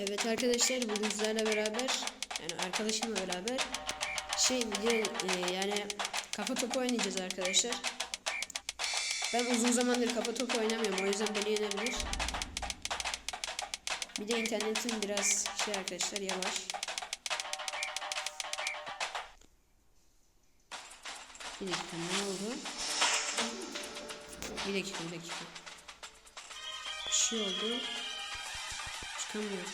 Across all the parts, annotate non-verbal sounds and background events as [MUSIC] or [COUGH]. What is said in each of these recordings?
Evet arkadaşlar bugün sizlerle beraber yani arkadaşımla beraber şey e, yani kafa topu oynayacağız arkadaşlar. Ben uzun zamandır kafa topu oynamıyorum o yüzden beni yenebilir. Bir de internetim biraz şey arkadaşlar yavaş. Bir dakika ne oldu? Bir dakika bir dakika. Bir şey oldu. Çıkamıyorum.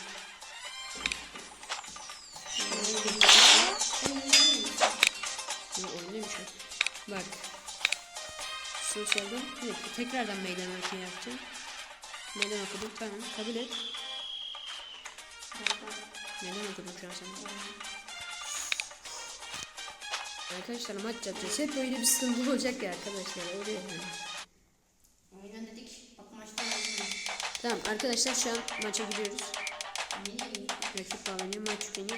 Ne oynuyor şu? Bak. Sosyalden bir dakika, tekrardan meydan okuma yapacağım. Meydan okudum tamam kabul et. Meydan okudum şu an sana. Arkadaşlar maç yapacağız. Hep böyle bir sıkıntı olacak ya arkadaşlar. Öyle yani. Oyna dedik. Bak maçta oynadım. Tamam arkadaşlar şu an maça gidiyoruz. Rakip bağlanıyor maç ya.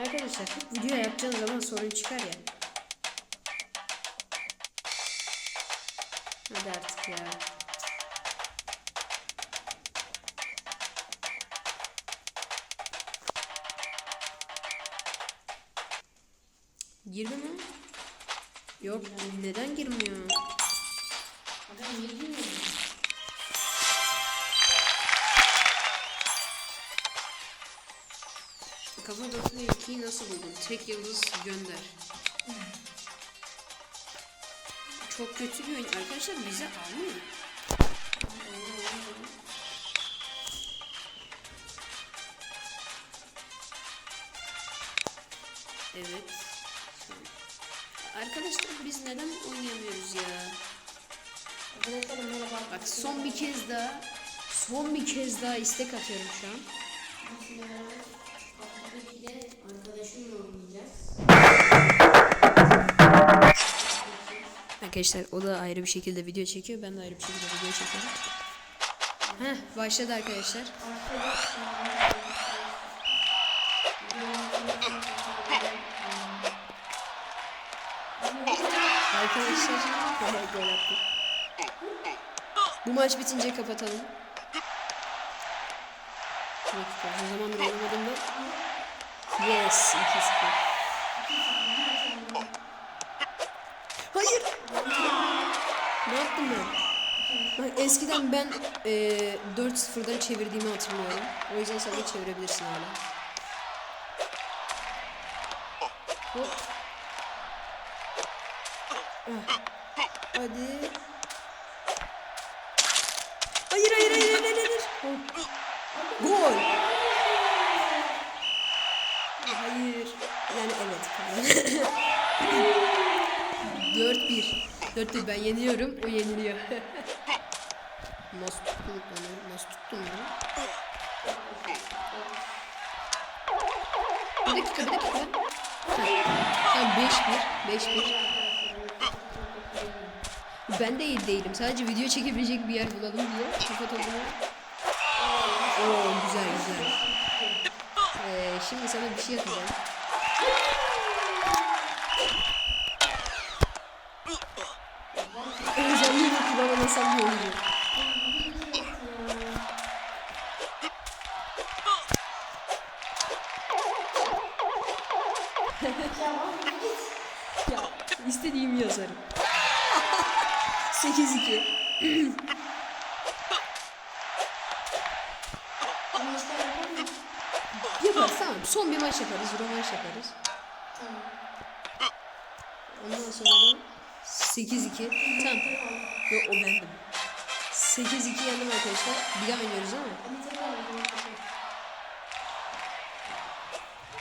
Arkadaşlar hep video yapacağın zaman sorun çıkar ya. Hadi artık ya. Girdi mi? Yok neden girmiyor? Adam niye girmiyor? Kafa 92'yi nasıl buldun? Tek yıldız gönder. Çok kötü bir oyun. Arkadaşlar bize almıyor. Evet. Arkadaşlar biz neden oynayamıyoruz ya? Bak son bir kez daha son bir kez daha istek atıyorum şu an. Arkadaşlar o da ayrı bir şekilde video çekiyor. Ben de ayrı bir şekilde video çekiyorum. Heh başladı arkadaşlar. Arkadaşlar gol attı. Bu maç bitince kapatalım. Bir dakika, o zaman oynamadım ben. Yes 2-0. Hayır. Ne yaptım ben? Bak eskiden ben e, 4-0'dan çevirdiğimi hatırlıyorum. O yüzden sen de çevirebilirsin hala. Hop. Ah. Hadi. Hayır hayır hayır hayır. Gol. Hayır. Yani evet. 4-1. 4-1 [LAUGHS] ben yeniyorum. O yeniliyor. [LAUGHS] Nasıl tuttum ben? Nasıl tuttum ben? Bir dakika bir dakika. Tamam 5-1. 5-1. Ben de iyi değilim. Sadece video çekebilecek bir yer bulalım diye. Kafa topunu. Oo güzel güzel. Ee, şimdi sana bir şey yapacağım. Özelliğini kullanamasam ne olacak? 8-2. Maçta yapar mı? Yaparız tamam. Son bir maç yaparız. Rövanş yaparız. Tamam. Ondan sonra da 8-2. Tamam. Yok o bendim. 8-2 yendim arkadaşlar. Bir daha oynuyoruz ama.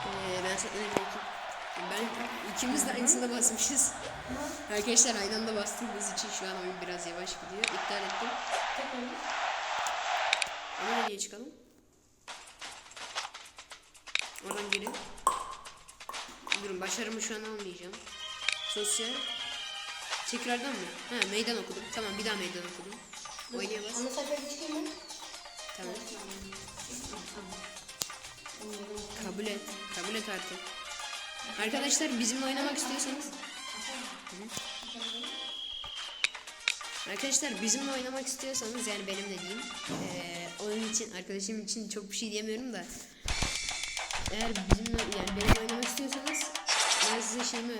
Ee, ben belki ben ikimiz de aynısında basmışız. Arkadaşlar aynı anda bastığımız için şu an oyun biraz yavaş gidiyor. İptal ettim. Tekrar. Ona nereye çıkalım? Oradan geri. Durun başarımı şu an almayacağım. Sosyal. Tekrardan mı? Ha meydan okudum. Tamam bir daha meydan okudum. Oynaya bas. Ana sayfaya çıkayım mı? Tamam. Kabul et. Kabul et artık. Arkadaşlar bizimle oynamak istiyorsanız. Arkadaşlar bizimle oynamak istiyorsanız yani benimle diyeyim. Ee, onun için arkadaşım için çok bir şey diyemiyorum da. Eğer bizimle yani benimle oynamak istiyorsanız ben size şeyimi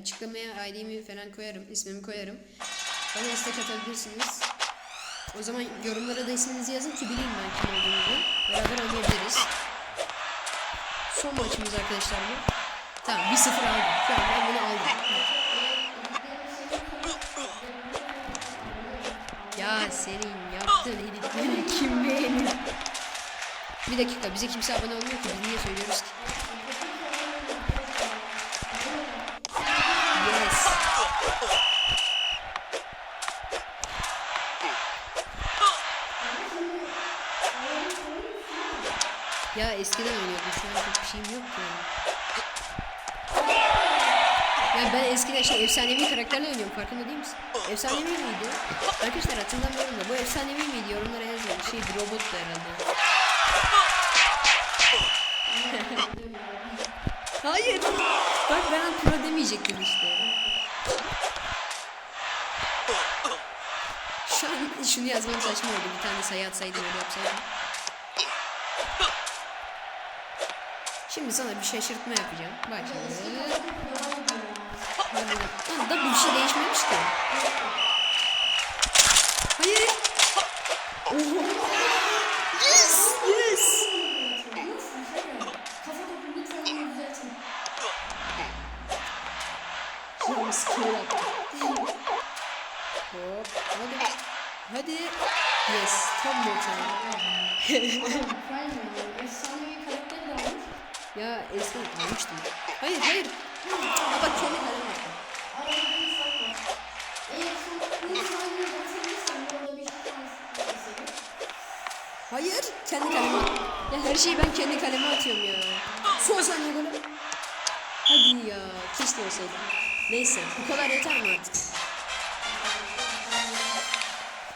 açıklamaya ID'mi falan koyarım, ismimi koyarım. Bana istek atabilirsiniz. O zaman yorumlara da isminizi yazın ki bileyim ben kim olduğunuzu. Beraber oynayabiliriz. Son maçımız arkadaşlar bu. Tamam 1-0 aldım. Şu ben bunu aldım. Senin yaptığın editleri kim beğenir? Bir dakika bize kimse abone olmuyor ki biz niye söylüyoruz ki? Ya eskiden oynuyordum şu an çok bir şeyim yok ki. yani. Ya ben eskiden şey efsanevi karakterle oynuyorum farkında değil misin? Efsanevi miydi? Arkadaşlar hatırlamıyorum da bu efsanevi miydi? Yorumlara yazın. Şey robottu herhalde. [LAUGHS] Hayır. Bak ben pro demeyecektim işte. Şu an şunu yazmam saçma oldu. Bir tane sayı atsaydım öyle yapsaydım. Şimdi sana bir şaşırtma yapacağım. Bak şimdi. Hadi. Da bir şey değişmemiş ki. Hayır. Oho. Yes. Yes. Skill yaptım. Hop. Hadi. Hadi. Yes. Tam bu Ya eskiden almıştım. Hayır hayır. Aa, bak kendi kalem yaptım. Arada bir fark var. Eğer sen bu sahneyi batırırsan bu arada bir şans eseri. Hayır. Kendi kaleme. Ya her şeyi ben kendi kaleme atıyorum ya. Son saniye golü. Hadi ya. Keşke olsaydı. Neyse. Bu kadar yeter mi artık?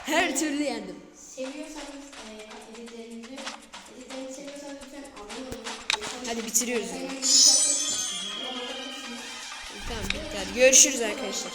Her türlü yendim. Seviyorsanız Hadi bitiriyoruz. Tamam bitti. Hadi görüşürüz arkadaşlar.